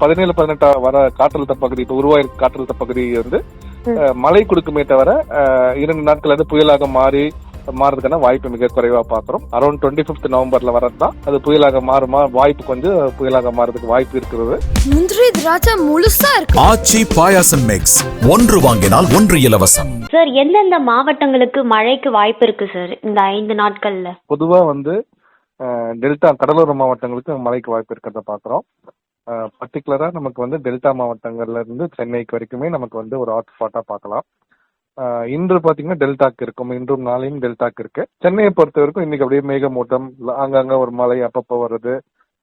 பதினேழு பதினெட்டா வர காற்றழுத்த பகுதி இப்போ உருவாயிருக்க காற்றழுத்த பகுதி வந்து மழை கொடுக்குமே தவிர இரண்டு நாட்கள் அது புயலாக மாறி மாறதுக்கான வாய்ப்பு மிக குறைவா பாக்குறோம் அரௌண்ட் டுவெண்ட்டி பிப்த் நவம்பர்ல வரதுதான் அது புயலாக மாறுமா வாய்ப்பு கொஞ்சம் புயலாக மாறதுக்கு வாய்ப்பு இருக்கிறது. முந்திரி திராட்சை முழுசா இருக்கு. ஆச்சி பாயாசம் மிக்ஸ் ஒன்று வாங்கினால் ஒன்று இலவசம். சார் எந்தெந்த மாவட்டங்களுக்கு மழைக்கு வாய்ப்பு இருக்கு சார் இந்த ஐந்து நாட்கள்ல? பொதுவா வந்து டெல்டா கடலோர மாவட்டங்களுக்கு மழைக்கு வாய்ப்பு இருக்கிறத பாக்குறோம் பர்டிகுலரா நமக்கு வந்து டெல்டா மாவட்டங்கள்ல இருந்து சென்னைக்கு வரைக்குமே நமக்கு வந்து ஒரு ஹாட் ஸ்பாட்டா பார்க்கலாம் இன்று பாத்தீங்கன்னா டெல்டாக்கு இருக்கும். இன்றும் நாளையும் டெல்டாக்கு இருக்கு. சென்னையை பொறுத்த வரைக்கும் இன்னைக்கு அப்படியே மேகமூட்டம் அங்கங்க ஒரு மழை அப்பப்போ வருது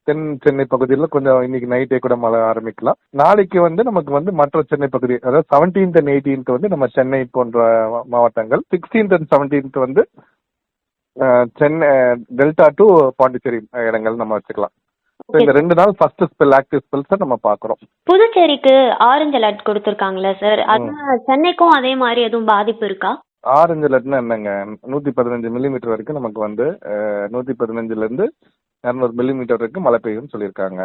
தென் சென்னை பகுதியில் கொஞ்சம் இன்னைக்கு நைட்டே கூட மழை ஆரம்பிக்கலாம். நாளைக்கு வந்து நமக்கு வந்து மற்ற சென்னை பகுதி அதாவது செவன்டீன்த் அண்ட் எயிட்டீன்த் வந்து நம்ம சென்னை போன்ற மாவட்டங்கள். சிக்ஸ்டீன்த் அண்ட் செவன்டீன்த் வந்து சென்னை டெல்டா டு பாண்டிச்சேரி இடங்கள் நம்ம வச்சுக்கலாம். இந்த ரெண்டு நாள் ஃபர்ஸ்ட் ஸ்பெல் ஆக்டிவ் ஸ்பெல்ஸை நம்ம பார்க்குறோம் புதுச்சேரிக்கு ஆரஞ்சு அலர்ட் கொடுத்துருக்காங்களா சார் அதான் சென்னைக்கும் அதே மாதிரி எதுவும் பாதிப்பு இருக்கா? ஆரஞ்சு லட்னா என்னங்க? நூத்தி பதினஞ்சு மில்லிமீட்டர் வரைக்கும் நமக்கு வந்து நூத்தி பதினஞ்சுல இருந்து இரநூறு மில்லிமீட்டர் வரைக்கும் மழை பெய்யும்னு சொல்லியிருக்காங்க.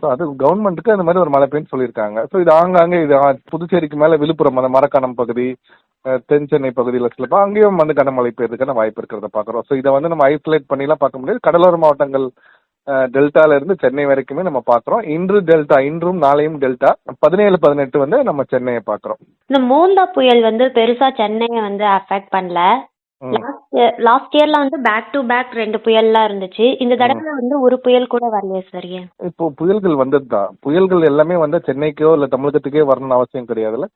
ஸோ அது கவர்மெண்ட்டுக்கு அந்த மாதிரி ஒரு மழை பெய்யும்னு சொல்லியிருக்காங்க. ஸோ இது ஆங்காங்கே இது புதுச்சேரிக்கு மேல விழுப்புரம் அந்த மரக்காணம் பகுதி தென் சென்னை பகுதியில் சிலப்போ அங்கேயும் வந்து கனமழை பெய்யறதுக்கான வாய்ப்பு இருக்கிறத பார்க்குறோம் ஸோ இதை வந்து நம்ம ஐசோலேட் பண்ணிலாம் பார்க்க முடியாது. கடலோர மாவட்டங்கள் டெல்டால இருந்து சென்னை வரைக்குமே நம்ம பார்க்குறோம் இன்று டெல்டா இன்றும் நாளையும் டெல்டா. பதினேழு பதினெட்டு வந்து நம்ம சென்னையை பார்க்குறோம் இந்த மோந்தா புயல் வந்து பெருசா சென்னையை வந்து அஃபெக்ட் பண்ணல. லாஸ்ட் இயர்ல வந்து பேக் டு பேக் ரெண்டு புயல்லாம் இருந்துச்சு. இந்த தடவை வந்து ஒரு புயல் கூட வரலையே சார் இப்போ புயல்கள் வந்தது தான் புயல்கள் எல்லாமே வந்து சென்னைக்கோ இல்ல தமிழகத்துக்கே வரணும்னு அவசியம் கிடையாதுல்ல.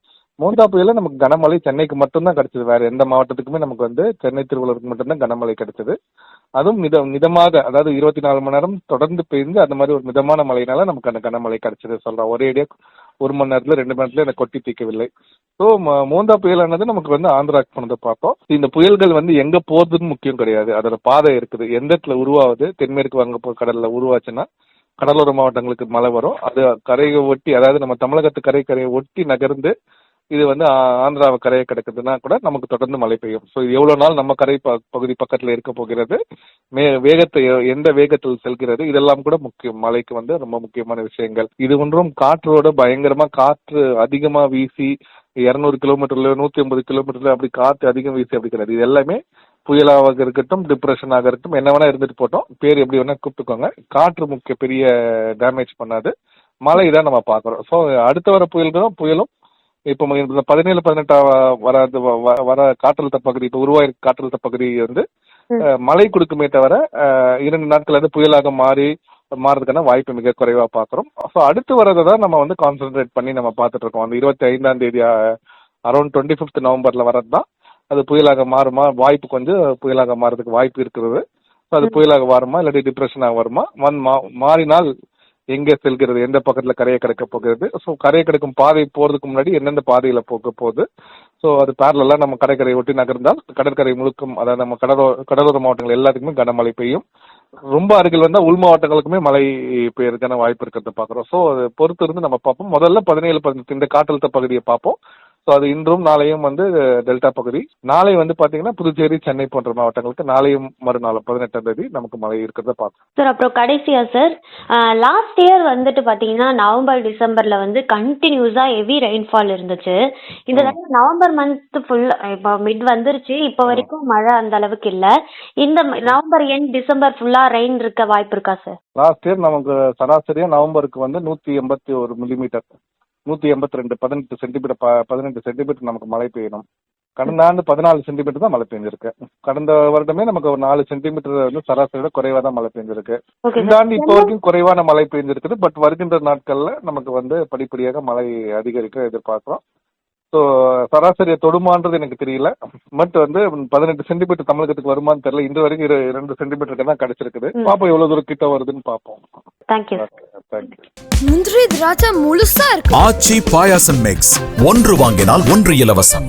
மோந்தா புயல நமக்கு கனமழை சென்னைக்கு மட்டும்தான் கிடைச்சது. வேற எந்த மாவட்டத்துக்குமே நமக்கு வந்து சென்னை திருவள்ளூருக்கு மட்டும்தான் கனமழை கிடைச்சது. அதுவும் மித மிதமாக அதாவது இருபத்தி நாலு மணி நேரம் தொடர்ந்து பெய்ந்து அந்த மாதிரி ஒரு மிதமான மழையினால நமக்கு அந்த கனமழை கிடைச்சது சொல்றேன் ஒரே அடியா ஒரு மணி நேரத்துல ரெண்டு மணி நேரத்துல எனக்கு கொட்டி தீக்கவில்லை. ஸோ மூந்தா புயலானது நமக்கு வந்து ஆந்திராக்கு போனதை பார்த்தோம். இந்த புயல்கள் வந்து எங்க போகுதுன்னு முக்கியம் கிடையாது. அதோட பாதை இருக்குது. எந்த இடத்துல உருவாகுது? தென்மேற்கு வங்க கடல்ல உருவாச்சுன்னா கடலோர மாவட்டங்களுக்கு மழை வரும். அது கரையை ஒட்டி அதாவது நம்ம தமிழகத்து கரை கரையை ஒட்டி நகர்ந்து இது வந்து ஆந்திராவை கரையை கிடக்குதுன்னா கூட நமக்கு தொடர்ந்து மழை பெய்யும். ஸோ எவ்வளோ நாள் நம்ம கரை ப- பகுதி பக்கத்தில் இருக்க போகிறது? மே வேகத்தை எந்த வேகத்தில் செல்கிறது? இதெல்லாம் கூட முக்கியம். மழைக்கு வந்து ரொம்ப முக்கியமான விஷயங்கள். இது ஒன்றும் காற்றோட பயங்கரமாக காற்று அதிகமாக வீசி இரநூறு கிலோமீட்டர்ல நூத்தி ஐம்பது கிலோமீட்டர்ல அப்படி காற்று அதிகம் வீசி அப்படி கிடையாது இது எல்லாமே புயலாக இருக்கட்டும் டிப்ரெஷனாக இருக்கட்டும் என்ன வேணா இருந்துட்டு போட்டோம். பேர் எப்படி வேணா கூப்பிட்டுக்கோங்க. காற்று முக்கிய பெரிய டேமேஜ் பண்ணாது. மழை தான் நம்ம பார்க்குறோம். ஸோ அடுத்த வர புயல்களும் புயலும் இப்போ இந்த பதினேழு பதினெட்டா வர வ- வ- வர காற்றழுத்த பகுதி இப்போ உருவாயிருக்க காற்றழுத்த பகுதி வந்து மழை கொடுக்குமே தவிர இரண்டு நாட்கள் அது புயலாக மாறி மாறதுக்கான வாய்ப்பு மிக குறைவா பார்க்குறோம் ஸோ அடுத்து வரதை தான் நம்ம வந்து கான்சென்ட்ரேட் பண்ணி நம்ம பார்த்துட்டு இருக்கோம். அந்த இருபத்தி ஐந்தாம் தேதி அரௌண்ட் டுவெண்ட்டி ஃபிஃப்த் நவம்பர்ல வரது தான். அது புயலாக மாறுமா? வாய்ப்பு கொஞ்சம் புயலாக மாறதுக்கு வாய்ப்பு இருக்கிறது. ஸோ அது புயலாக மாறுமா? இல்லாட்டி டிப்ரெஷனாக வருமா? வந் மா- மாறினால் எங்கே செல்கிறது எந்த பக்கத்துல கரையை கடக்க போகிறது. ஸோ கரையை கடக்கும் பாதை போறதுக்கு முன்னாடி எந்தெந்த பாதையில போக போகுது. ஸோ அது பேரலா நம்ம கடற்கரையை ஒட்டி நகர்ந்தால் கடற்கரை முழுக்கும் அதாவது நம்ம கடலோ கடலோர மாவட்டங்கள் எல்லாத்துக்குமே கனமழை பெய்யும். ரொம்ப அருகில் வந்தால் உள் மாவட்டங்களுக்குமே மழை பெய்யறதுக்கான வாய்ப்பு இருக்கிறத பாக்குறோம் ஸோ அதை பொறுத்து இருந்து நம்ம பார்ப்போம். முதல்ல பதினேழு பதினெட்டு இந்த காற்றழுத்த பகுதியை பார்ப்போம். ஸோ அது இன்றும் நாளையும் வந்து டெல்டா பகுதி. நாளை வந்து பாத்தீங்கன்னா புதுச்சேரி சென்னை போன்ற மாவட்டங்களுக்கு நாளையும் மறுநாள் பதினெட்டாம் தேதி நமக்கு மழை இருக்கிறத பார்ப்போம் சார் அப்புறம் கடைசியா சார் லாஸ்ட் இயர் வந்துட்டு பாத்தீங்கன்னா நவம்பர் டிசம்பர்ல வந்து கண்டினியூஸா ஹெவி ரெயின்ஃபால் இருந்துச்சு. இந்த தடவை நவம்பர் மந்த் ஃபுல் இப்போ மிட் வந்துருச்சு. இப்போ வரைக்கும் மழை அந்த அளவுக்கு இல்ல. இந்த நவம்பர் எண்ட் டிசம்பர் ஃபுல்லா ரெயின் இருக்க வாய்ப்பு இருக்கா சார்? லாஸ்ட் இயர் நமக்கு சராசரியா நவம்பருக்கு வந்து நூத்தி எண்பத்தி ஒரு மில்லிமீட்டர் நூத்தி எண்பத்தி ரெண்டு பதினெட்டு சென்டிமீட்டர் பதினெட்டு சென்டிமீட்டர் நமக்கு மழை பெய்யணும். கடந்த ஆண்டு பதினாலு சென்டிமீட்டர் தான் மழை பெஞ்சிருக்கு. கடந்த வருடமே நமக்கு ஒரு நாலு சென்டிமீட்டர் வந்து சராசரியோட குறைவா தான் மழை பெஞ்சிருக்கு. இந்த ஆண்டு இப்போ வரைக்கும் குறைவான மழை பெய்ஞ்சிருக்குது பட் வருகின்ற நாட்கள்ல நமக்கு வந்து படிப்படியாக மழை அதிகரிக்க எதிர்பார்க்கிறோம். ஸோ சராசரியை தொடுமான்றது எனக்கு தெரியல. பட் வந்து பதினெட்டு சென்டிமீட்டர் தமிழகத்துக்கு வருமான்னு தெரியல. இன்று வரைக்கும் இரு- இரண்டு சென்டிமீட்டருக்கு தான் கிடைச்சிருக்குது. பாப்போம் எவ்வளவு தூரம் கிட்ட வருதுன்னு பார்ப்போம் தேங்க்யூ தேங்க்யூ முந்திரி திராட்சை முழுசா இருக்கு. ஆச்சி பாயாசம் மிக்ஸ் ஒன்று வாங்கினால் ஒன்று இலவசம்.